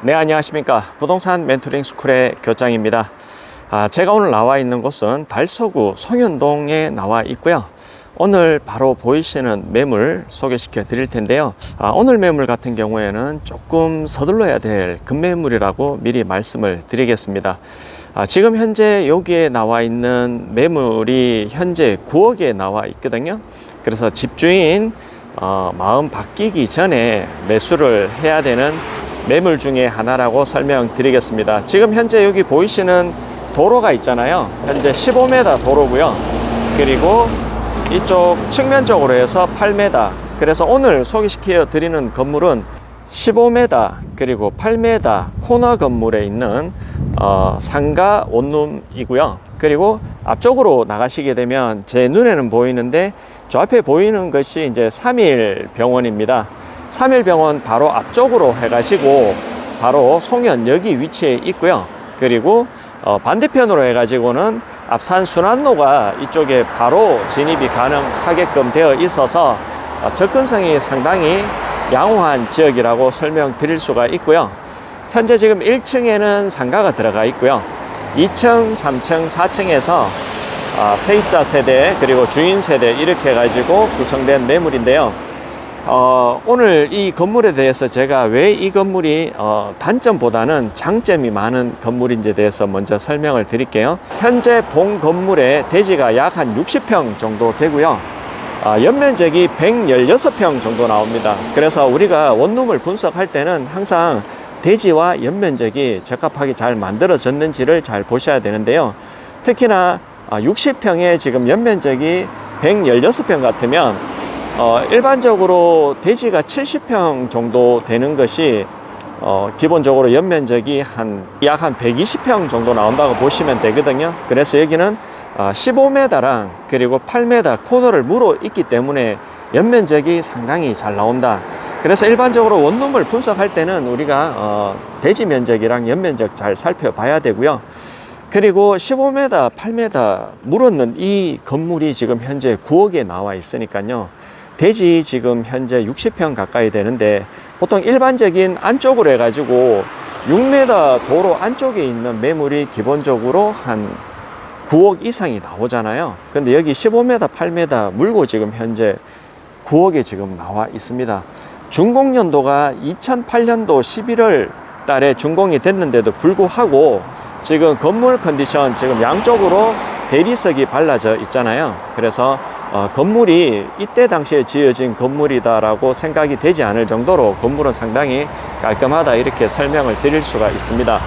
네, 안녕하십니까. 부동산 멘토링 스쿨의 교장입니다. 아, 제가 오늘 나와 있는 곳은 달서구 송현동에 나와 있고요. 오늘 바로 보이시는 매물 소개시켜 드릴 텐데요. 아, 오늘 매물 같은 경우에는 조금 서둘러야 될 급매물이라고 미리 말씀을 드리겠습니다. 아, 지금 현재 여기에 나와 있는 매물이 현재 9억에 나와 있거든요. 그래서 집주인 어, 마음 바뀌기 전에 매수를 해야 되는 매물 중에 하나라고 설명드리겠습니다. 지금 현재 여기 보이시는 도로가 있잖아요. 현재 15m 도로고요. 그리고 이쪽 측면적으로 해서 8m. 그래서 오늘 소개시켜 드리는 건물은 15m 그리고 8m 코너 건물에 있는 어, 상가 원룸이고요. 그리고 앞쪽으로 나가시게 되면 제 눈에는 보이는데 저 앞에 보이는 것이 이제 3일 병원입니다. 3일 병원 바로 앞쪽으로 해가지고 바로 송현역이 위치해 있고요. 그리고 어, 반대편으로 해가지고는 앞산 순환로가 이쪽에 바로 진입이 가능하게끔 되어 있어서 어, 접근성이 상당히 양호한 지역이라고 설명드릴 수가 있고요. 현재 지금 1층에는 상가가 들어가 있고요. 2층, 3층, 4층에서 아, 세입자 세대 그리고 주인 세대 이렇게 해가지고 구성된 매물인데요. 어, 오늘 이 건물에 대해서 제가 왜 이 건물이 어, 단점보다는 장점이 많은 건물인지에 대해서 먼저 설명을 드릴게요. 현재 본 건물의 대지가 약 한 60평 정도 되고요. 아, 연면적이 116평 정도 나옵니다. 그래서 우리가 원룸을 분석할 때는 항상 대지와 연면적이 적합하게 잘 만들어졌는지를 잘 보셔야 되는데요. 특히나 60평에 지금 연면적이 116평 같으면 어, 일반적으로 대지가 70평 정도 되는 것이 어, 기본적으로 연면적이 한 약 한 120평 정도 나온다고 보시면 되거든요. 그래서 여기는 어, 15m랑 그리고 8m 코너를 물어 있기 때문에 연면적이 상당히 잘 나온다. 그래서 일반적으로 원룸을 분석할 때는 우리가 어, 대지 면적이랑 연면적 잘 살펴봐야 되고요. 그리고 15m, 8m 물었는 이 건물이 지금 현재 9억에 나와 있으니까요. 대지 지금 현재 60평 가까이 되는데 보통 일반적인 안쪽으로 해가지고 6m 도로 안쪽에 있는 매물이 기본적으로 한 9억 이상이 나오잖아요. 근데 여기 15m, 8m 물고 지금 현재 9억에 지금 나와 있습니다. 준공연도가 2008년도 11월 달에 준공이 됐는데도 불구하고 지금 건물 컨디션 지금 양쪽으로 대리석이 발라져 있잖아요. 그래서 어, 건물이 이때 당시에 지어진 건물이다라고 생각이 되지 않을 정도로 건물은 상당히 깔끔하다 이렇게 설명을 드릴 수가 있습니다.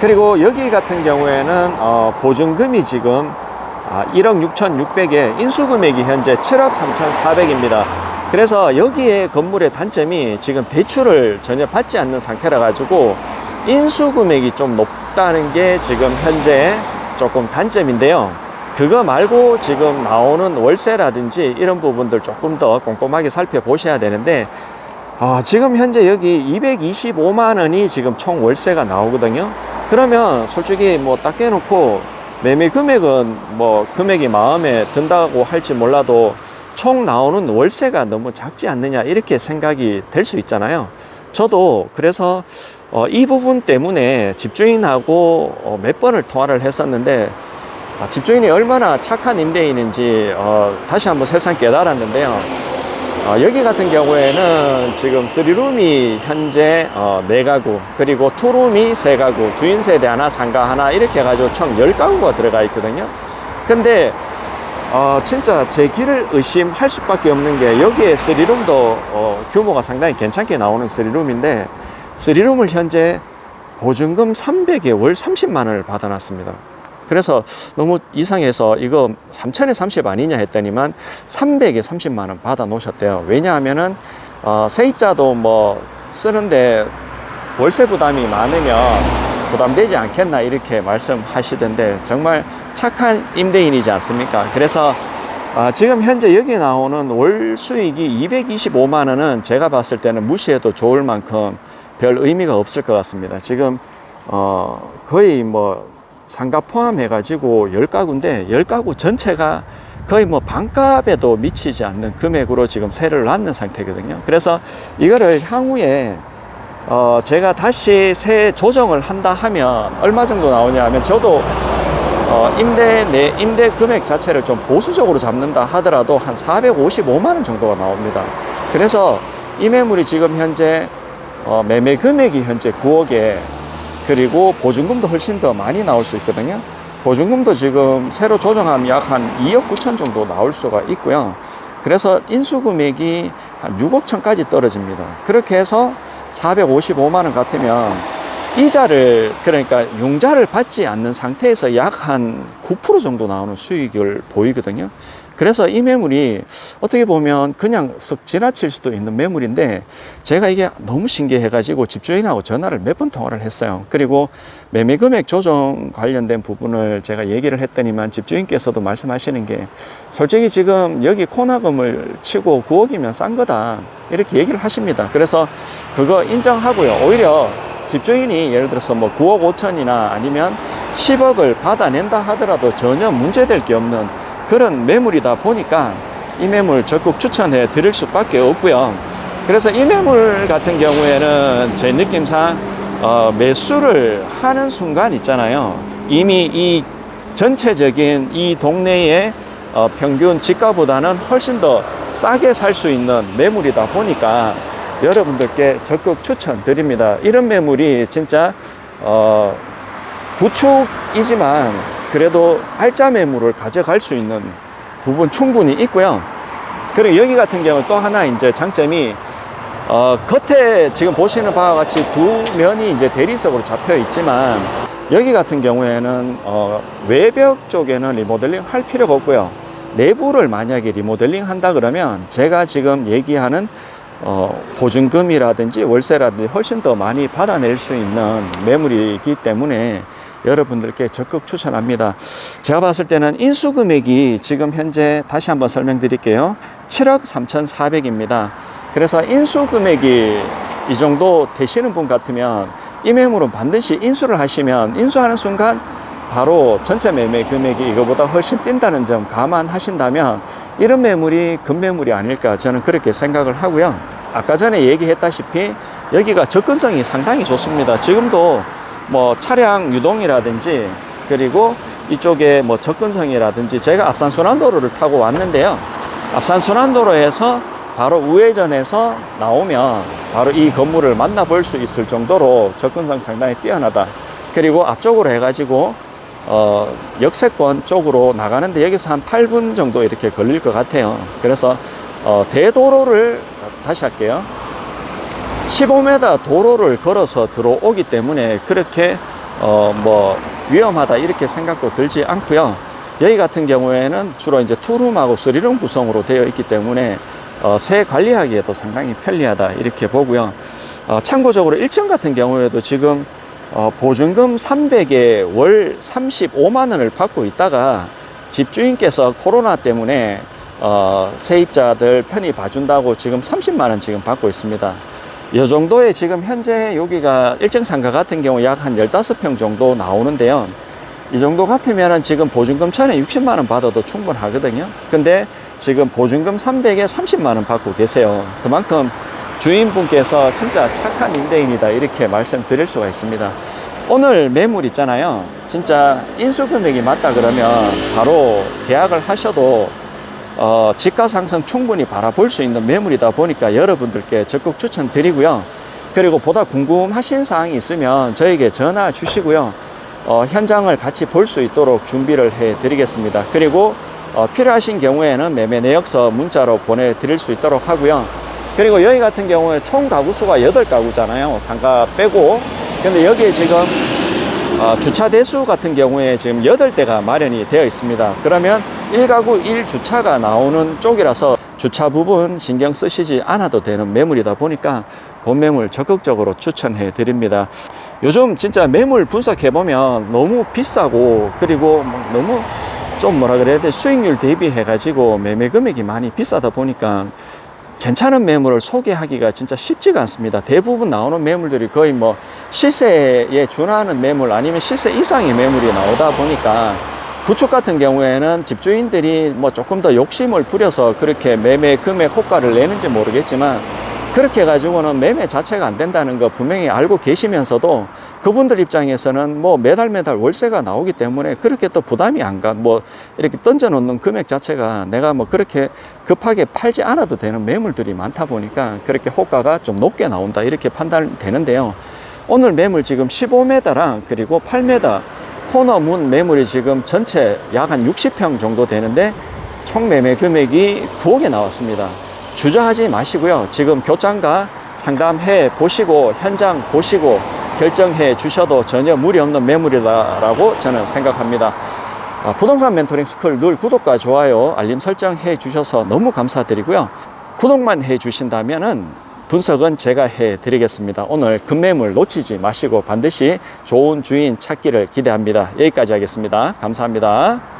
그리고 여기 같은 경우에는 어, 보증금이 지금 아, 1억 6,600에 인수금액이 현재 7억 3,400입니다. 그래서 여기에 건물의 단점이 지금 대출을 전혀 받지 않는 상태라 가지고 인수금액이 좀 높다는 게 지금 현재 조금 단점인데요. 그거 말고 지금 나오는 월세라든지 이런 부분들 조금 더 꼼꼼하게 살펴보셔야 되는데 아, 지금 현재 여기 225만 원이 지금 총 월세가 나오거든요. 그러면 솔직히 뭐 딱 깨놓고 매매 금액은 뭐 금액이 마음에 든다고 할지 몰라도 총 나오는 월세가 너무 작지 않느냐 이렇게 생각이 될 수 있잖아요. 저도 그래서 어, 이 부분 때문에 집주인하고 어, 몇 번을 통화를 했었는데 아, 집주인이 얼마나 착한 임대인인지 어, 다시 한번 세상 깨달았는데요. 어, 여기 같은 경우에는 지금 3룸이 현재 어, 4가구 그리고 2룸이 3가구 주인 세대 하나 상가 하나 이렇게 해가지고 총 10가구가 들어가 있거든요 근데 어, 진짜 제 길을 의심할 수밖에 없는 게 여기에 3룸도 어, 규모가 상당히 괜찮게 나오는 3룸인데 3룸을 현재 보증금 300에 월 30만 원을 받아놨습니다 그래서 너무 이상해서 이거 3천에 30 아니냐 했더니만 300에 30만 원 받아 놓으셨대요. 왜냐하면은 어, 세입자도 뭐 쓰는데 월세 부담이 많으면 부담되지 않겠나 이렇게 말씀하시던데 정말 착한 임대인이지 않습니까? 그래서 아, 지금 현재 여기 나오는 월 수익이 225만 원은 제가 봤을 때는 무시해도 좋을 만큼 별 의미가 없을 것 같습니다. 지금 어, 거의 뭐 상가 포함해가지고 10가구인데 10가구 전체가 거의 뭐 반값에도 미치지 않는 금액으로 지금 세를 놨는 상태거든요. 그래서 이거를 향후에 어, 제가 다시 새 조정을 한다 하면 얼마 정도 나오냐 하면 저도 어, 임대 내 임대 금액 자체를 좀 보수적으로 잡는다 하더라도 한 455만 원 정도가 나옵니다. 그래서 이 매물이 지금 현재 어, 매매 금액이 현재 9억에 그리고 보증금도 훨씬 더 많이 나올 수 있거든요. 보증금도 지금 새로 조정하면 약 한 2억 9천 정도 나올 수가 있고요. 그래서 인수 금액이 한 6억 천까지 떨어집니다. 그렇게 해서 455만 원 같으면 이자를 그러니까 융자를 받지 않는 상태에서 약 한 9% 정도 나오는 수익을 보이거든요. 그래서 이 매물이 어떻게 보면 그냥 썩 지나칠 수도 있는 매물인데 제가 이게 너무 신기해 가지고 집주인하고 전화를 몇 번 통화를 했어요. 그리고 매매 금액 조정 관련된 부분을 제가 얘기를 했더니만 집주인께서도 말씀하시는 게 솔직히 지금 여기 코나금을 치고 9억이면 싼 거다 이렇게 얘기를 하십니다. 그래서 그거 인정하고요. 오히려 집주인이 예를 들어서 뭐 9억 5천이나 아니면 10억을 받아낸다 하더라도 전혀 문제될 게 없는 그런 매물이다 보니까 이 매물 적극 추천해 드릴 수밖에 없고요. 그래서 이 매물 같은 경우에는 제 느낌상 어, 매수를 하는 순간 있잖아요. 이미 이 전체적인 이 동네의 어, 평균 지가보다는 훨씬 더 싸게 살 수 있는 매물이다 보니까 여러분들께 적극 추천드립니다. 이런 매물이 진짜 어, 구축이지만 그래도 알짜 매물을 가져갈 수 있는 부분 충분히 있고요. 그리고 여기 같은 경우 또 하나 이제 장점이 어, 겉에 지금 보시는 바와 같이 두 면이 이제 대리석으로 잡혀 있지만 여기 같은 경우에는 어, 외벽 쪽에는 리모델링 할 필요가 없고요. 내부를 만약에 리모델링 한다 그러면 제가 지금 얘기하는 어, 보증금이라든지 월세라든지 훨씬 더 많이 받아낼 수 있는 매물이기 때문에 여러분들께 적극 추천합니다. 제가 봤을 때는 인수 금액이 지금 현재 다시 한번 설명드릴게요. 7억 3,400입니다. 그래서 인수 금액이 이 정도 되시는 분 같으면 이 매물은 반드시 인수를 하시면 인수하는 순간 바로 전체 매매 금액이 이거보다 훨씬 뛴다는 점 감안하신다면 이런 매물이 금매물이 아닐까 저는 그렇게 생각을 하고요. 아까 전에 얘기했다시피 여기가 접근성이 상당히 좋습니다. 지금도 뭐 차량 유동이라든지 그리고 이쪽에 뭐 접근성이라든지 제가 앞산 순환도로를 타고 왔는데요. 앞산 순환도로에서 바로 우회전해서 나오면 바로 이 건물을 만나볼 수 있을 정도로 접근성 상당히 뛰어나다. 그리고 앞쪽으로 해가지고 어, 역세권 쪽으로 나가는데 여기서 한 8분 정도 이렇게 걸릴 것 같아요. 그래서 어, 대도로를 다시 할게요. 15m 도로를 걸어서 들어오기 때문에 그렇게 어, 뭐 위험하다 이렇게 생각도 들지 않고요. 여기 같은 경우에는 주로 이제 투룸하고 쓰리룸 구성으로 되어 있기 때문에 어, 새 관리하기에도 상당히 편리하다 이렇게 보고요. 어, 참고적으로 1층 같은 경우에도 지금 어, 보증금 300에 월 35만 원을 받고 있다가 집주인께서 코로나 때문에 어, 세입자들 편히 봐준다고 지금 30만 원 지금 받고 있습니다. 이 정도의 지금 현재 여기가 일정 상가 같은 경우 약 한 15평 정도 나오는데요. 이 정도 같으면은 지금 보증금 천에 60만 원 받아도 충분하거든요. 근데 지금 보증금 300에 30만 원 받고 계세요. 그만큼 주인분께서 진짜 착한 임대인이다 이렇게 말씀드릴 수가 있습니다. 오늘 매물 있잖아요. 진짜 인수 금액이 맞다 그러면 바로 계약을 하셔도 어, 지가 상승 충분히 바라볼 수 있는 매물이다 보니까 여러분들께 적극 추천드리고요. 그리고 보다 궁금하신 사항이 있으면 저에게 전화 주시고요. 어, 현장을 같이 볼 수 있도록 준비를 해 드리겠습니다. 그리고 어, 필요하신 경우에는 매매 내역서 문자로 보내드릴 수 있도록 하고요. 그리고 여기 같은 경우에 총 가구 수가 8가구잖아요. 상가 빼고. 근데 여기에 지금 어, 주차 대수 같은 경우에 지금 8대가 마련이 되어 있습니다. 그러면 1가구 1주차가 나오는 쪽이라서 주차 부분 신경 쓰시지 않아도 되는 매물이다 보니까 본 매물 적극적으로 추천해 드립니다. 요즘 진짜 매물 분석해 보면 너무 비싸고 그리고 뭐 너무 좀 뭐라 그래야 돼 수익률 대비해 가지고 매매 금액이 많이 비싸다 보니까 괜찮은 매물을 소개하기가 진짜 쉽지가 않습니다. 대부분 나오는 매물들이 거의 뭐 시세에 준하는 매물 아니면 시세 이상의 매물이 나오다 보니까 구축 같은 경우에는 집주인들이 뭐 조금 더 욕심을 부려서 그렇게 매매 금액 호가를 내는지 모르겠지만 그렇게 해가지고는 매매 자체가 안 된다는 거 분명히 알고 계시면서도 그분들 입장에서는 뭐 매달 매달 월세가 나오기 때문에 그렇게 또 부담이 안 가. 뭐 이렇게 던져놓는 금액 자체가 내가 뭐 그렇게 급하게 팔지 않아도 되는 매물들이 많다 보니까 그렇게 호가가 좀 높게 나온다. 이렇게 판단되는데요. 오늘 매물 지금 15m랑 그리고 8m 코너 문 매물이 지금 전체 약 한 60평 정도 되는데 총 매매 금액이 9억에 나왔습니다. 주저하지 마시고요. 지금 교장과 상담해 보시고 현장 보시고 결정해 주셔도 전혀 무리 없는 매물이다라고 저는 생각합니다. 아, 부동산 멘토링 스쿨 늘 구독과 좋아요, 알림 설정해 주셔서 너무 감사드리고요. 구독만 해 주신다면은 분석은 제가 해 드리겠습니다. 오늘 급매물 놓치지 마시고 반드시 좋은 주인 찾기를 기대합니다. 여기까지 하겠습니다. 감사합니다.